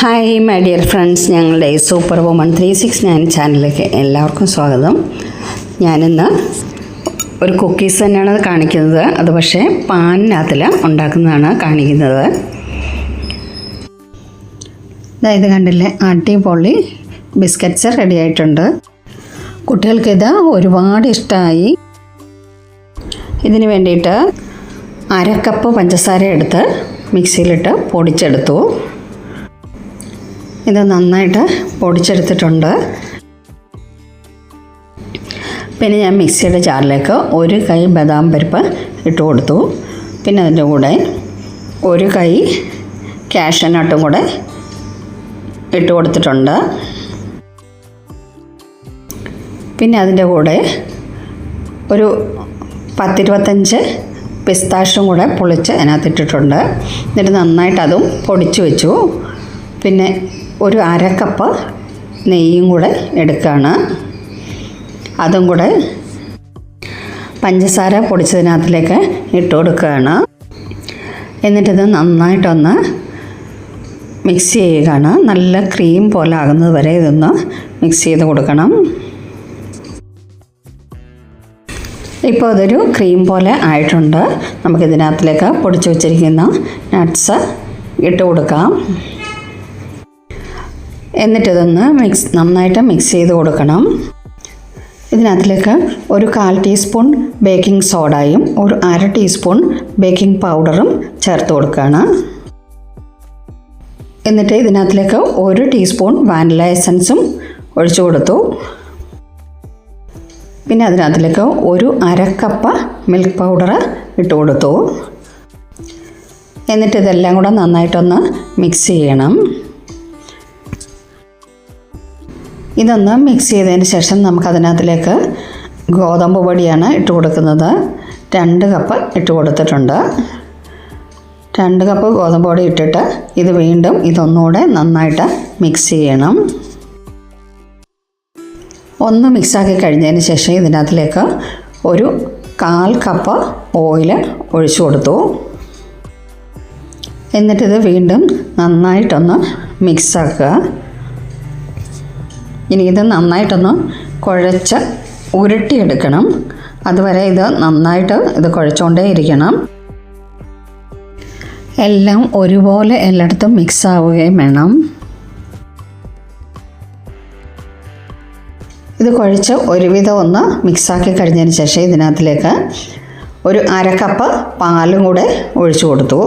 Hi my dear friends ഞങ്ങളുടെ super woman three six nine ചാനലിലേക്ക് എല്ലാവർക്കും സ്വാഗതം. ഞാനിന്ന് ഒരു കുക്കീസ് തന്നെയാണ് കാണിക്കുന്നത്. അത് പക്ഷേ പാനിനകത്തിൽ ഉണ്ടാക്കുന്നതാണ് കാണിക്കുന്നത്. ഇത് കണ്ടില്ലേ? അടിപൊളി ബിസ്ക്കറ്റ്സ് റെഡി ആയിട്ടുണ്ട്. കുട്ടികൾക്കിത് ഒരുപാട് ഇഷ്ടമായി ഇതിന് വേണ്ടിയിട്ട് അരക്കപ്പ് കപ്പ് പഞ്ചസാര എടുത്ത് മിക്സിയിലിട്ട് പൊടിച്ചെടുത്തു. ഇത് നന്നായിട്ട് പൊടിച്ചെടുത്തിട്ടുണ്ട്. പിന്നെ ഞാൻ മിക്സിയുടെ ജാറിലേക്ക് ഒരു കൈ ബദാം പരിപ്പ് ഇട്ട് കൊടുത്തു. പിന്നെ അതിന്റെ കൂടെ ഒരു കൈ കാഷ്യനട്ടും കൂടെ ഇട്ട് കൊടുത്തിട്ടുണ്ട്. പിന്നെ അതിന്റെ കൂടെ ഒരു പത്തിരുപത്തഞ്ച് പിസ്താഷും കൂടെ പൊളിച്ച് അതിനകത്ത് ഇട്ടിട്ടുണ്ട് എന്നിട്ട് നന്നായിട്ട് അതും പൊടിച്ച് വെച്ചു. പിന്നെ ഒരു അരക്കപ്പ് കപ്പ് നെയ്യും കൂടെ എടുക്കുകയാണ് അതും കൂടെ പഞ്ചസാര പൊടിച്ചതിനകത്തിലേക്ക് ഇട്ട് കൊടുക്കുകയാണ്. എന്നിട്ടിത് നന്നായിട്ടൊന്ന് മിക്സ് ചെയ്യുകയാണ്. നല്ല ക്രീം പോലെ ആകുന്നത് വരെ ഇതൊന്ന് മിക്സ് ചെയ്ത് കൊടുക്കണം. ഇപ്പോൾ അതൊരു ക്രീം പോലെ ആയിട്ടുണ്ട്. നമുക്കിതിനകത്തിലേക്ക് പൊടിച്ചു വച്ചിരിക്കുന്ന നട്ട്സ് ഇട്ട് കൊടുക്കാം. എന്നിട്ടിതൊന്ന് മിക്സ് നന്നായിട്ട് മിക്സ് ചെയ്ത് കൊടുക്കണം. ഇതിനകത്തിലേക്ക് ഒരു കാൽ ടീസ്പൂൺ ബേക്കിംഗ് സോഡയും ഒരു അര ടീസ്പൂൺ ബേക്കിംഗ് പൗഡറും ചേർത്ത് കൊടുക്കുകയാണ്. എന്നിട്ട് ഇതിനകത്തിലേക്ക് ഒരു ടീസ്പൂൺ വാനില എസൻസും ഒഴിച്ചു കൊടുത്തു. പിന്നെ അതിനകത്തിലേക്ക് ഒരു അരക്കപ്പ കപ്പ് മിൽക്ക് പൗഡർ ഇട്ട് കൊടുത്തു. എന്നിട്ട് ഇതെല്ലാം കൂടെ നന്നായിട്ടൊന്ന് മിക്സ് ചെയ്യണം. ഇതൊന്ന് മിക്സ് ചെയ്തതിന് ശേഷം നമുക്കതിനകത്തിലേക്ക് ഗോതമ്പ് പൊടിയാണ് ഇട്ട് കൊടുക്കുന്നത്. രണ്ട് കപ്പ് ഇട്ട് കൊടുത്തിട്ടുണ്ട്. രണ്ട് കപ്പ് ഗോതമ്പ് പൊടി ഇട്ടിട്ട് ഇത് വീണ്ടും ഇതൊന്നുകൂടെ നന്നായിട്ട് മിക്സ് ചെയ്യണം. ഒന്ന് മിക്സാക്കി കഴിഞ്ഞതിന് ശേഷം ഇതിനകത്തിലേക്ക് ഒരു കാൽ കപ്പ് ഓയിൽ ഒഴിച്ചു കൊടുത്തു. എന്നിട്ടിത് വീണ്ടും നന്നായിട്ടൊന്ന് മിക്സാക്കുക ഇനി ഇത് നന്നായിട്ടൊന്ന് കുഴച്ച് ഉരുട്ടിയെടുക്കണം. അതുവരെ ഇത് നന്നായിട്ട് ഇത് കുഴച്ചുകൊണ്ടേ ഇരിക്കണം എല്ലാം ഒരുപോലെ എല്ലായിടത്തും മിക്സ് ആവുകയും വേണം. ഇത് കുഴച്ച് ഒരുവിധം ഒന്ന് മിക്സാക്കി കഴിഞ്ഞതിന് ശേഷം ഇതിനകത്തിലേക്ക് ഒരു അരക്കപ്പ് കപ്പ് പാലും കൂടെ ഒഴിച്ചു കൊടുത്തു.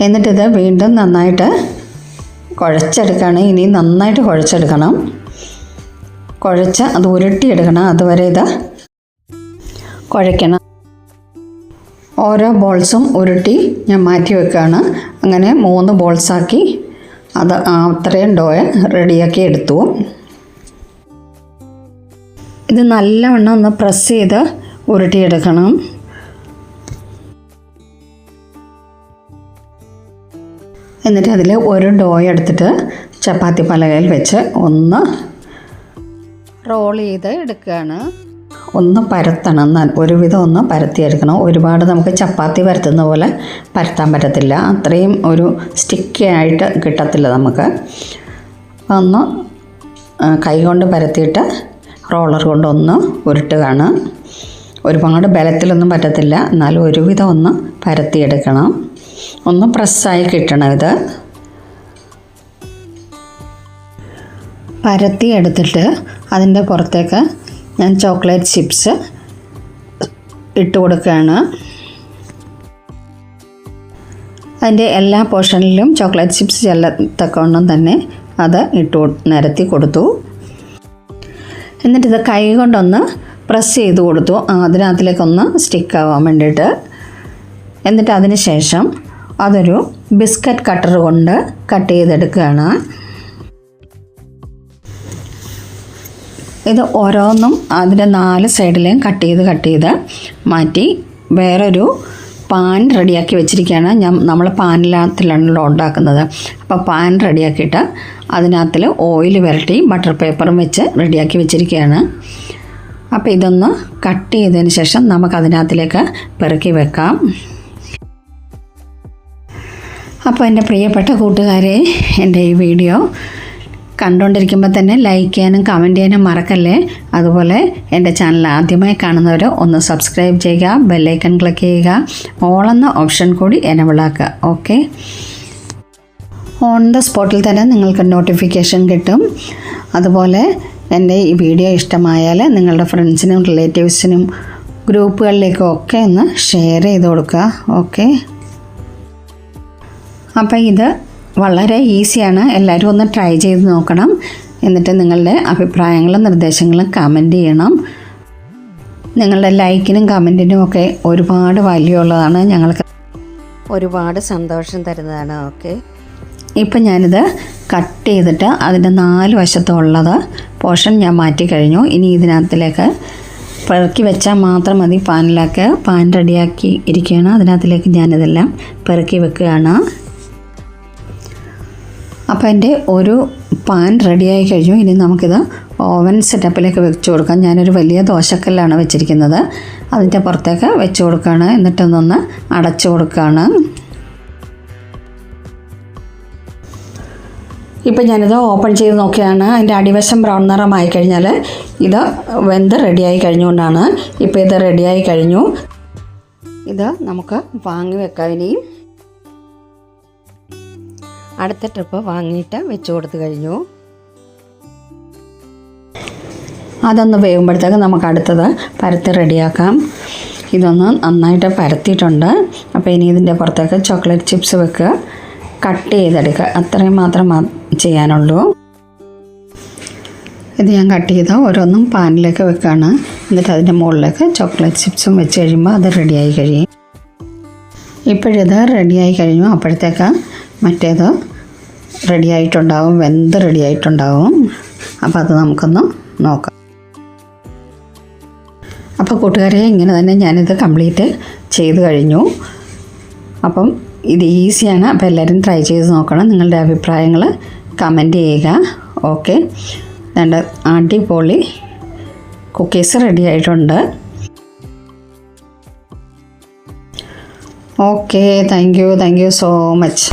എന്നിട്ടിത് വീണ്ടും നന്നായിട്ട് കുഴച്ചെടുക്കുകയാണ് ഇനി നന്നായിട്ട് കുഴച്ചെടുക്കണം. കുഴച്ച് അത് ഉരുട്ടിയെടുക്കണം. അതുവരെ ഇത് കുഴയ്ക്കണം. ഓരോ ബോൾസും ഉരുട്ടി ഞാൻ മാറ്റി വെക്കുകയാണ്. അങ്ങനെ മൂന്ന് ബോൾസാക്കി അത് അത്രയും ഡോയ റെഡിയാക്കി എടുത്തു. ഇത് നല്ലവണ്ണം ഒന്ന് പ്രസ് ചെയ്ത് ഉരുട്ടിയെടുക്കണം. എന്നിട്ട് അതിൽ ഒരു ഡോയ് എടുത്തിട്ട് ചപ്പാത്തി പലകയിൽ വെച്ച് ഒന്ന് റോൾ ചെയ്ത് എടുക്കുകയാണ്. ഒന്ന് പരത്തണം. എന്നാൽ ഒരുവിധം ഒന്ന് പരത്തിയെടുക്കണം. ഒരുപാട് നമുക്ക് ചപ്പാത്തി പരത്തുന്ന പോലെ പരത്താൻ പറ്റത്തില്ല. അത്രയും ഒരു സ്റ്റിക്കി ആയിട്ട് കിട്ടത്തില്ല നമുക്ക്. ഒന്ന് കൈ കൊണ്ട് പരത്തിയിട്ട് റോളർ കൊണ്ടൊന്ന് ഉരുട്ടുകയാണ്. ഒരുപാട് ബലത്തിലൊന്നും പറ്റത്തില്ല. എന്നാലും ഒരുവിധം ഒന്ന് പരത്തിയെടുക്കണം. ഒന്ന് പ്രസ്സായി കിട്ടണം ഇത്. പരത്തി എടുത്തിട്ട് അതിന്റെ പുറത്തേക്ക് ഞാൻ ചോക്ലേറ്റ് ചിപ്സ് ഇട്ട് കൊടുക്കുകയാണ്. അതിന്റെ എല്ലാ പോർഷനിലും ചോക്ലേറ്റ് ചിപ്സ് ചെല്ലത്തക്കവണ്ണം തന്നെ അത് ഇട്ട് നിരത്തി കൊടുത്തു. എന്നിട്ടിത് കൈ കൊണ്ടൊന്ന് പ്രസ് ചെയ്ത് കൊടുത്തു. അതിനകത്തിലേക്കൊന്ന് സ്റ്റിക്കാവാൻ വേണ്ടിയിട്ട്. എന്നിട്ട് അതിന് ശേഷം അതൊരു ബിസ്ക്കറ്റ് കട്ടർ കൊണ്ട് കട്ട് ചെയ്തെടുക്കുകയാണ്. ഇത് ഓരോന്നും അതിന്റെ നാല് സൈഡിലെയും കട്ട് ചെയ്ത് കട്ട് ചെയ്ത് മാറ്റി വേറൊരു പാൻ റെഡിയാക്കി വെച്ചിരിക്കുകയാണ്. ഞാൻ നമ്മൾ പാനിനകത്തിലാണല്ലോ ഉണ്ടാക്കുന്നത്. അപ്പോൾ പാൻ റെഡിയാക്കിയിട്ട് അതിനകത്തിൽ ഓയിൽ വരട്ടി ബട്ടർ പേപ്പറും വെച്ച് റെഡിയാക്കി വെച്ചിരിക്കുകയാണ്. അപ്പോൾ ഇതൊന്ന് കട്ട് ചെയ്തതിന് ശേഷം നമുക്ക് അതിനകത്തിലേക്ക് പെറുക്കി വെക്കാം. അപ്പോൾ എന്റെ പ്രിയപ്പെട്ട കൂട്ടുകാരെ എന്റെ ഈ വീഡിയോ കണ്ടുകൊണ്ടിരിക്കുമ്പോൾ തന്നെ ലൈക്ക് ചെയ്യാനും കമന്റ് ചെയ്യാനും മറക്കല്ലേ? അതുപോലെ എന്റെ ചാനൽ ആദ്യമായി കാണുന്നവർ ഒന്ന് സബ്സ്ക്രൈബ് ചെയ്യുക ബെല്ലൈക്കൺ ക്ലിക്ക് ചെയ്യുക ഓളെന്ന ഓപ്ഷൻ കൂടി എനബിളാക്കുക ഓക്കെ ഓൺ ദ സ്പോട്ടിൽ തന്നെ നിങ്ങൾക്ക് നോട്ടിഫിക്കേഷൻ കിട്ടും. അതുപോലെ എന്റെ ഈ വീഡിയോ ഇഷ്ടമായാൽ നിങ്ങളുടെ ഫ്രണ്ട്സിനും റിലേറ്റീവ്സിനും ഗ്രൂപ്പുകളിലേക്കും ഒക്കെ ഒന്ന് ഷെയർ ചെയ്ത് കൊടുക്കുക ഓക്കെ അപ്പം ഇത് വളരെ ഈസിയാണ്. എല്ലാവരും ഒന്ന് ട്രൈ ചെയ്ത് നോക്കണം. എന്നിട്ട് നിങ്ങളുടെ അഭിപ്രായങ്ങളും നിർദ്ദേശങ്ങളും കമന്റ് ചെയ്യണം. നിങ്ങളുടെ ലൈക്കിനും കമന്റിനും ഒക്കെ ഒരുപാട് വാല്യൂ ഉള്ളതാണ്. ഞങ്ങൾക്ക് ഒരുപാട് സന്തോഷം തരുന്നതാണ്. ഓക്കെ ഇപ്പം ഞാനിത് കട്ട് ചെയ്തിട്ട് അതിന്റെ നാല് വശത്തുള്ളത് പോർഷൻ ഞാൻ മാറ്റി കഴിഞ്ഞു. ഇനി ഇതിനകത്തിലേക്ക് പെറുക്കി വെച്ചാൽ മാത്രം മതി. പാനിലേക്ക് പാൻ റെഡിയാക്കി ഇരിക്കുകയാണ്. അതിനകത്തിലേക്ക് ഞാനിതെല്ലാം പെറുക്കി വെക്കുകയാണ്. അപ്പോൾ എന്റെ ഒരു പാൻ റെഡിയായി കഴിഞ്ഞു. ഇനി നമുക്കിത് ഓവൻ സെറ്റപ്പിലേക്ക് വെച്ച് കൊടുക്കാം. ഞാനൊരു വലിയ ദോശക്കല്ലാണ് വെച്ചിരിക്കുന്നത്. അതിന്റെ പുറത്തേക്ക് വെച്ച് കൊടുക്കുകയാണ്. എന്നിട്ടൊന്നൊന്ന് അടച്ചു കൊടുക്കുകയാണ്. ഇപ്പം ഞാനിത് ഓപ്പൺ ചെയ്ത് നോക്കിയാണ്. അതിന്റെ അടിവശം ബ്രൗൺ നിറമായി കഴിഞ്ഞാൽ ഇത് വെന്ത് റെഡിയായി കഴിഞ്ഞുകൊണ്ടാണ്. ഇപ്പോൾ ഇത് റെഡിയായി കഴിഞ്ഞു. ഇത് നമുക്ക് വാങ്ങി വെക്കാം ഇനിയും. അടുത്ത ട്രിപ്പ് വാങ്ങിയിട്ട് വെച്ച് കൊടുത്തു കഴിഞ്ഞു. അതൊന്ന് വേകുമ്പോഴത്തേക്ക് നമുക്ക് അടുത്തത് പരത്തി റെഡിയാക്കാം. ഇതൊന്ന് നന്നായിട്ട് പരത്തിയിട്ടുണ്ട്. അപ്പോൾ ഇനി ഇതിന്റെ പുറത്തേക്ക് ചോക്ലേറ്റ് ചിപ്സ് വെക്കുക. കട്ട് ചെയ്തെടുക്കുക. അത്രയും മാത്രം ചെയ്യാനുള്ളൂ. ഇത് ഞാൻ കട്ട് ചെയ്ത് ഓരോന്നും പാനിലേക്ക് വെക്കുകയാണ്. എന്നിട്ട് അതിന്റെ മുകളിലേക്ക് ചോക്ലേറ്റ് ചിപ്സും വെച്ച് കഴിയുമ്പോൾ അത് റെഡിയായി കഴിയും. ഇപ്പോഴിത് റെഡിയായി കഴിഞ്ഞു. അപ്പോഴത്തേക്ക് മറ്റേത് റെഡി ആയിട്ടുണ്ടാവും വെന്ത് റെഡി ആയിട്ടുണ്ടാവും അപ്പോൾ അത് നമുക്കൊന്ന് നോക്കാം. അപ്പോൾ കൂട്ടുകാരെ ഇങ്ങനെ തന്നെ ഞാനിത് കംപ്ലീറ്റ് ചെയ്ത് കഴിഞ്ഞു. അപ്പം ഇത് ഈസിയാണ്. അപ്പോൾ എല്ലാവരും ട്രൈ ചെയ്ത് നോക്കണം. നിങ്ങളുടെ അഭിപ്രായങ്ങൾ കമന്റ് ചെയ്യുക. ഓക്കെ. രണ്ട് അടിപൊളി കുക്കീസ് റെഡി ആയിട്ടുണ്ട്. Okay. Thank you. Thank you so much.